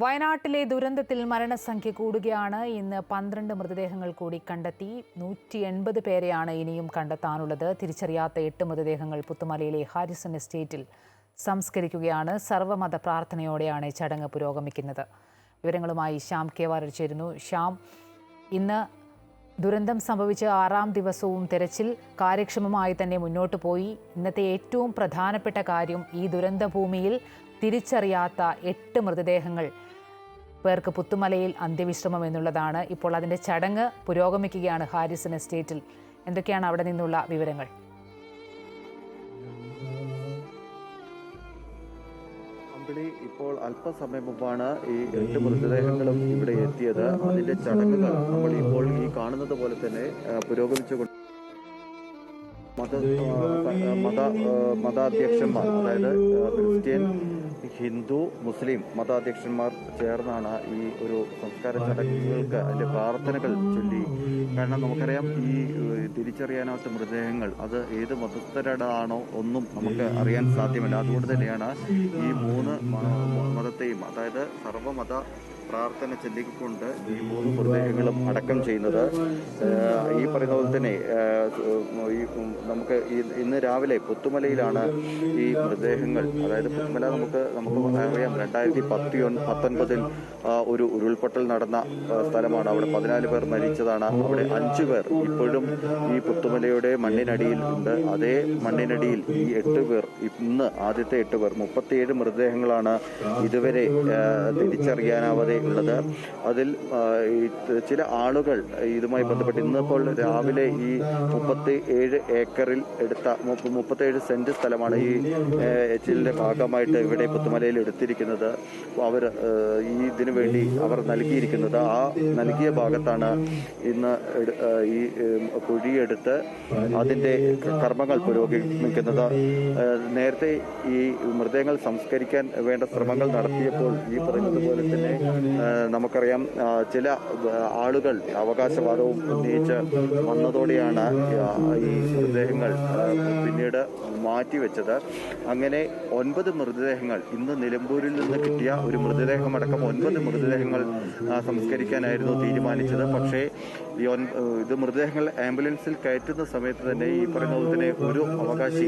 വയനാട്ടിലെ ദുരന്തത്തിൽ മരണസംഖ്യ കൂടുകയാണ്. ഇന്ന് പന്ത്രണ്ട് മൃതദേഹങ്ങൾ കൂടി കണ്ടെത്തി. നൂറ്റി എൺപത് പേരെയാണ് ഇനിയും കണ്ടെത്താനുള്ളത്. തിരിച്ചറിയാത്ത എട്ട് മൃതദേഹങ്ങൾ പുത്തുമലയിലെ ഹാരിസൺ എസ്റ്റേറ്റിൽ സംസ്കരിക്കുകയാണ്. സർവമത പ്രാർത്ഥനയോടെയാണ് ചടങ്ങ് പുരോഗമിക്കുന്നത്. വിവരങ്ങളുമായി ശ്യാം കെ വാർ ചേരുന്നു. ശ്യാം ഇന്ന് ദുരന്തം സംഭവിച്ച ആറാം ദിവസവും തെരച്ചിൽ കാര്യക്ഷമമായി തന്നെ മുന്നോട്ട് പോയി. ഇന്നത്തെ ഏറ്റവും പ്രധാനപ്പെട്ട കാര്യം ഈ ദുരന്തഭൂമിയിൽ തിരിച്ചറിയാത്ത എട്ട് മൃതദേഹങ്ങൾ പേർക്ക് പുത്തുമലയിൽ അന്ത്യവിശ്രമം എന്നുള്ളതാണ്. ഇപ്പോൾ അതിന്റെ ചടങ്ങ് പുരോഗമിക്കുകയാണ് ഹാരിസൺ എസ്റ്റേറ്റിൽ. എന്തൊക്കെയാണ് അവിടെ നിന്നുള്ള വിവരങ്ങൾ? ഇപ്പോൾ അല്പസമയം മുമ്പാണ് ഈ എട്ട് മൃതദേഹങ്ങളും ഇവിടെ എത്തിയത്. അതിന്റെ ചടങ്ങുകൾ നമ്മൾ ഇപ്പോൾ ഈ കാണുന്നത് പോലെ തന്നെ പുരോഗമിച്ചുകൊണ്ട് മത മത മതാധ്യക്ഷന്മാർ അതായത് ക്രിസ്ത്യൻ ഹിന്ദു മുസ്ലിം മതാധ്യക്ഷന്മാർ ചേർന്നാണ് ഈ ഒരു സംസ്കാര ചടങ്ങുകൾക്ക് അതിന്റെ പ്രാർത്ഥനകൾ ചൊല്ലി. കാരണം നമുക്കറിയാം ഈ തിരിച്ചറിയാനാവാത്ത മൃതദേഹങ്ങൾ അത് ഏത് മതസ്ഥരടാണോ ഒന്നും നമുക്ക് അറിയാൻ സാധ്യമല്ല. അതുകൊണ്ട് തന്നെയാണ് ഈ മൂന്ന് മതത്തെയും അതായത് സർവമത പ്രാർത്ഥന ചൊല്ലിക്കൊണ്ട് ഈ മൂന്ന് മൃതദേഹങ്ങളും അടക്കം ചെയ്യുന്നത്. ഈ പറയുന്ന പോലെ തന്നെ ഈ നമുക്ക് ഇന്ന് രാവിലെ പുത്തുമലയിലാണ് ഈ മൃതദേഹങ്ങൾ അതായത് പുത്തുമല നമുക്ക് നമുക്ക് അറിയാം രണ്ടായിരത്തി പത്തി പത്തൊൻപതിൽ ഒരു ഉരുൾപൊട്ടൽ നടന്ന സ്ഥലമാണ്. അവിടെ പതിനാല് പേർ മരിച്ചതാണ്. അവിടെ അഞ്ചു പേർ ഇപ്പോഴും ഈ പുത്തുമലയുടെ മണ്ണിനടിയിൽ ഉണ്ട്. അതേ മണ്ണിനടിയിൽ ഈ എട്ട് പേർ ഇന്ന് ആദ്യത്തെ എട്ട് പേർ മുപ്പത്തിയേഴ് മൃതദേഹങ്ങളാണ് ഇതുവരെ തിരിച്ചറിയാനാവാതെ ഉള്ളത് അതിൽ ചില ആളുകൾ ഇതുമായി ബന്ധപ്പെട്ട് ഇന്നിപ്പോൾ രാവിലെ ഈ മുപ്പത്തി ഏഴ് ഏക്കറിൽ എടുത്ത മുപ്പത്തി ഏഴ് സെന്റ് സ്ഥലമാണ് ഈ എച്ചിലിന്റെ ഭാഗമായിട്ട് ഇവിടെ പുത്തുമലയിൽ എടുത്തിരിക്കുന്നത്. അവർ ഈ ഇതിനു വേണ്ടി അവർ നൽകിയിരിക്കുന്നത്. ആ നൽകിയ ഭാഗത്താണ് ഇന്ന് ഈ കുഴിയെടുത്ത് അതിന്റെ കർമ്മങ്ങൾ പുരോഗമിക്കുന്നത്. നേരത്തെ ഈ മൃതദേഹങ്ങൾ സംസ്കരിക്കാൻ വേണ്ട ശ്രമങ്ങൾ നടത്തിയപ്പോൾ ഈ പറയുന്നത് പോലെ തന്നെ നമുക്കറിയാം ചില ആളുകൾ അവകാശവാദവും ഉന്നയിച്ച് വന്നതോടെയാണ് ഈ മൃതദേഹങ്ങൾ പിന്നീട് മാറ്റിവെച്ചത്. അങ്ങനെ ഒൻപത് മൃതദേഹങ്ങൾ ഇന്ന് നിലമ്പൂരിൽ നിന്ന് കിട്ടിയ ഒരു മൃതദേഹമടക്കം ഒൻപത് മൃതദേഹങ്ങൾ സംസ്കരിക്കാനായിരുന്നു തീരുമാനിച്ചത്. പക്ഷേ ഈ ഇത് മൃതദേഹങ്ങൾ ആംബുലൻസിൽ കയറ്റുന്ന സമയത്ത് തന്നെ ഈ പറയുന്ന പോലെ തന്നെ ഒരു അവകാശി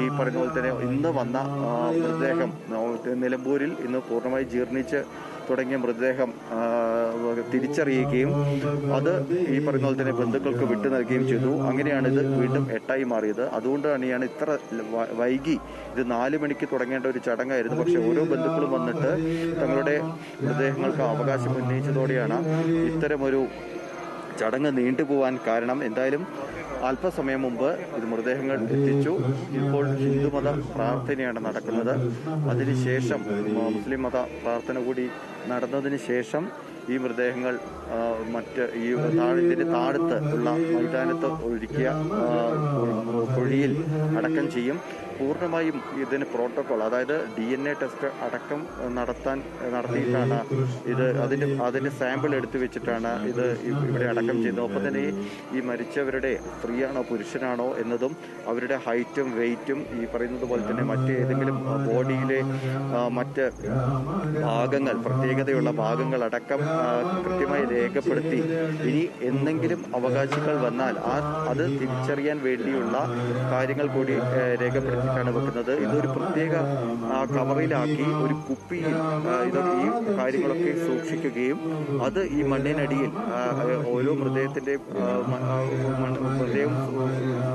ഈ പറയുന്ന പോലെ തന്നെ ഇന്ന് വന്ന മൃതദേഹം നിലമ്പൂരിൽ ഇന്ന് പൂർണമായി ജീർണിച്ച് തുടങ്ങിയ മൃതദേഹം തിരിച്ചറിയുകയും അത് ഈ പറയുന്ന പോലെ തന്നെ ബന്ധുക്കൾക്ക് വിട്ടു നൽകുകയും ചെയ്തു. അങ്ങനെയാണ് ഇത് വീണ്ടും എട്ടായി മാറിയത്. അതുകൊണ്ട് തന്നെയാണ് ഇത്ര വൈകി ഇത് നാല് മണിക്ക് തുടങ്ങേണ്ട ഒരു ചടങ്ങായിരുന്നു. പക്ഷെ ഓരോ ബന്ധുക്കളും വന്നിട്ട് തങ്ങളുടെ മൃതദേഹങ്ങൾക്ക് അവകാശം ഉന്നയിച്ചതോടെയാണ് ഇത്തരമൊരു ചടങ്ങ് നീണ്ടുപോവാൻ കാരണം. എന്തായാലും അല്പസമയം മുമ്പ് ഇത് മൃതദേഹങ്ങൾ എത്തിച്ചു. ഇപ്പോൾ ഹിന്ദുമത പ്രാർത്ഥനയാണ് നടക്കുന്നത്. അതിനുശേഷം മുസ്ലിം മത പ്രാർത്ഥന കൂടി നടന്നതിന് ശേഷം ഈ മൃതദേഹങ്ങൾ മറ്റ് ഈ താഴത്തിന്റെ താഴത്ത് ഉള്ള മൈതാനത്ത് ഒരുക്കിയ ആ, കുഴിയിൽ അടക്കം ചെയ്യും. പൂർണമായും ഇതിന് പ്രോട്ടോകോൾ അതായത് ഡി എൻ എ ടെസ്റ്റ് അടക്കം നടത്താൻ നടത്തിയിട്ടാണ് ഇത് അതിന് അതിന് സാമ്പിൾ എടുത്തു വെച്ചിട്ടാണ് ഇത് ഇവിടെ അടക്കം ചെയ്യുന്നത്. ഒപ്പം തന്നെ ഈ- മരിച്ചവരുടെ സ്ത്രീയാണോ പുരുഷനാണോ എന്നതും അവരുടെ ഹൈറ്റും വെയിറ്റും ഈ പറയുന്നത് പോലെ തന്നെ മറ്റ് ഏതെങ്കിലും ബോഡിയിലെ മറ്റ് ഭാഗങ്ങൾ പ്രത്യേകതയുള്ള ഭാഗങ്ങൾ അടക്കം കൃത്യമായി രേഖപ്പെടുത്തി. ഇനി എന്തെങ്കിലും അവകാശികൾ വന്നാൽ ആ അത് തിരിച്ചറിയാൻ വേണ്ടിയുള്ള കാര്യങ്ങൾ കൂടി രേഖപ്പെടുത്തിയിട്ടാണ് വെക്കുന്നത്. ഇതൊരു പ്രത്യേക കവറിലാക്കി ഒരു കുപ്പിയിൽ ഇതൊക്കെ ഇത് ഈ കാര്യങ്ങളൊക്കെ സൂക്ഷിക്കുകയും അത് ഈ മണ്ണിനടിയിൽ ഓരോ ഹൃദയത്തിന്റെ ആ, മ- ആ, മണ്ണ് മൃതദേഹം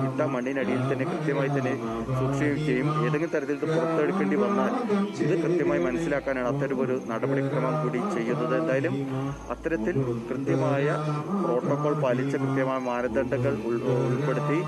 ഇട്ട മണ്ണിനടിയിൽ തന്നെ കൃത്യമായി തന്നെ സൂക്ഷിക്കുകയും ഏതെങ്കിലും തരത്തിൽ പുറത്തെടുക്കേണ്ടി വന്നാൽ ഇത് കൃത്യമായി മനസ്സിലാക്കാനാണ് അത്തരമൊരു നടപടിക്രമം കൂടി ചെയ്യുന്നത്. എന്തായാലും അത്തരത്തിൽ കൃത്യമായ പ്രോട്ടോകോൾ പാലിച്ച കൃത്യമായ മാനദണ്ഡങ്ങൾ ഉൾപ്പെടുത്തി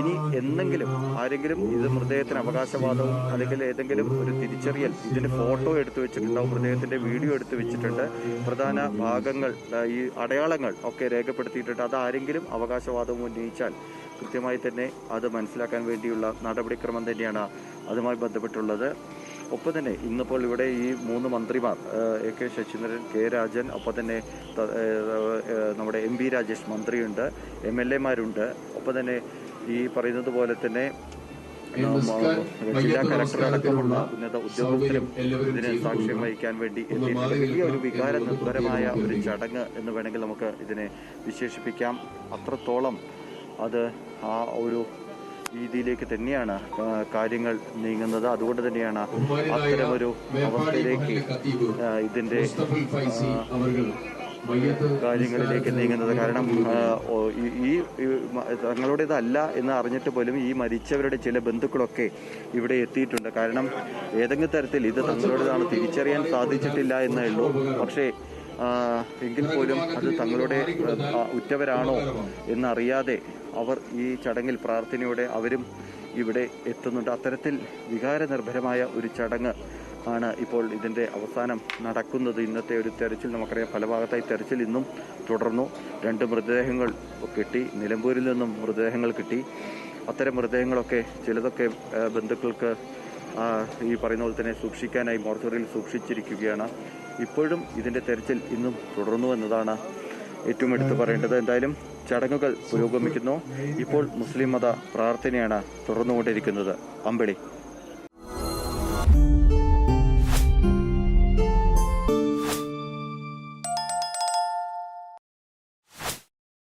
ഇനി എന്തെങ്കിലും ആരെങ്കിലും ഇത് മൃതദേഹത്തിന് അവകാശവാദവും അല്ലെങ്കിൽ ഏതെങ്കിലും ഒരു തിരിച്ചറിയൽ ഇതിന്റെ ഫോട്ടോ എടുത്തു വെച്ചിട്ടുണ്ടാവും മൃതദേഹത്തിന്റെ വീഡിയോ എടുത്തു വെച്ചിട്ടുണ്ട് പ്രധാന ഭാഗങ്ങൾ ഈ അടയാളങ്ങൾ ഒക്കെ രേഖപ്പെടുത്തിയിട്ടുണ്ട്. അത് ആരെങ്കിലും അവകാശവാദവും ഉന്നയിച്ചാൽ കൃത്യമായി തന്നെ അത് മനസ്സിലാക്കാൻ വേണ്ടിയുള്ള നടപടിക്രമം തന്നെയാണ് അതുമായി ബന്ധപ്പെട്ടുള്ളത്. ഒപ്പം തന്നെ ഇന്നിപ്പോൾ ഇവിടെ ഈ മൂന്ന് മന്ത്രിമാർ A K Saseendran K Rajan ഒപ്പം തന്നെ നമ്മുടെ എം പി രാജേഷ് മന്ത്രിയുണ്ട് എം എൽ എമാരുണ്ട്. ഒപ്പം തന്നെ ഈ പറയുന്നത് പോലെ തന്നെ ജില്ലാ കലക്ടർ അടക്കമുള്ള ഉന്നത ഉദ്യോഗസ്ഥരും ഇതിന് സാക്ഷ്യം വഹിക്കാൻ വേണ്ടി എത്തിയിട്ടുണ്ട്. വലിയ ഒരു വികാര നിർഭരമായ ഒരു ചടങ്ങ് എന്ന് വേണമെങ്കിൽ നമുക്ക് ഇതിനെ വിശേഷിപ്പിക്കാം. അത്രത്തോളം അത് ആ ഒരു രീതിയിലേക്ക് തന്നെയാണ് കാര്യങ്ങൾ നീങ്ങുന്നത്. അതുകൊണ്ട് തന്നെയാണ് അത്തരമൊരു അവസ്ഥയിലേക്ക് ഇതിന്റെ കാര്യങ്ങളിലേക്ക് നീങ്ങുന്നത്. കാരണം ഈ- തങ്ങളുടേതല്ല എന്ന് അറിഞ്ഞിട്ട് പോലും ഈ മരിച്ചവരുടെ ചില ബന്ധുക്കളൊക്കെ ഇവിടെ എത്തിയിട്ടുണ്ട്. കാരണം ഏതെങ്കിലും തരത്തിൽ ഇത് തങ്ങളുടേതാണ് തിരിച്ചറിയാൻ സാധിച്ചിട്ടില്ല എന്നേ ഉള്ളൂ. പക്ഷേ എങ്കിൽ പോലും അത് തങ്ങളുടെ ഉറ്റവരാണോ എന്നറിയാതെ അവർ ഈ ചടങ്ങിൽ പ്രാർത്ഥനയോടെ അവരും ഇവിടെ എത്തുന്നുണ്ട്. അത്തരത്തിൽ വികാരനിർഭരമായ ഒരു ചടങ്ങ് ആണ് ഇപ്പോൾ ഇതിന്റെ അവസാനം നടക്കുന്നത്. ഇന്നത്തെ ഒരു തെരച്ചിൽ നമുക്കറിയാം പല ഭാഗത്തായി തെരച്ചിൽ ഇന്നും തുടർന്നു. രണ്ട് മൃതദേഹങ്ങൾ കിട്ടി. നിലമ്പൂരിൽ നിന്നും മൃതദേഹങ്ങൾ കിട്ടി. അത്തരം മൃതദേഹങ്ങളൊക്കെ ചിലതൊക്കെ ബന്ധുക്കൾക്ക് ഈ പറയുന്ന പോലെ തന്നെ സൂക്ഷിക്കാനായി മോർച്ചറിയിൽ സൂക്ഷിച്ചിരിക്കുകയാണ്. ഇപ്പോഴും ഇതിന്റെ തെരച്ചിൽ ഇന്നും തുടർന്നു എന്നതാണ് ഏറ്റവും എടുത്തു പറയേണ്ടത്. എന്തായാലും ചടങ്ങുകൾ പുരോഗമിക്കുന്നു. ഇപ്പോൾ മുസ്ലിം മത പ്രാർത്ഥനയാണ് തുടർന്നുകൊണ്ടിരിക്കുന്നത് അമ്പിളി.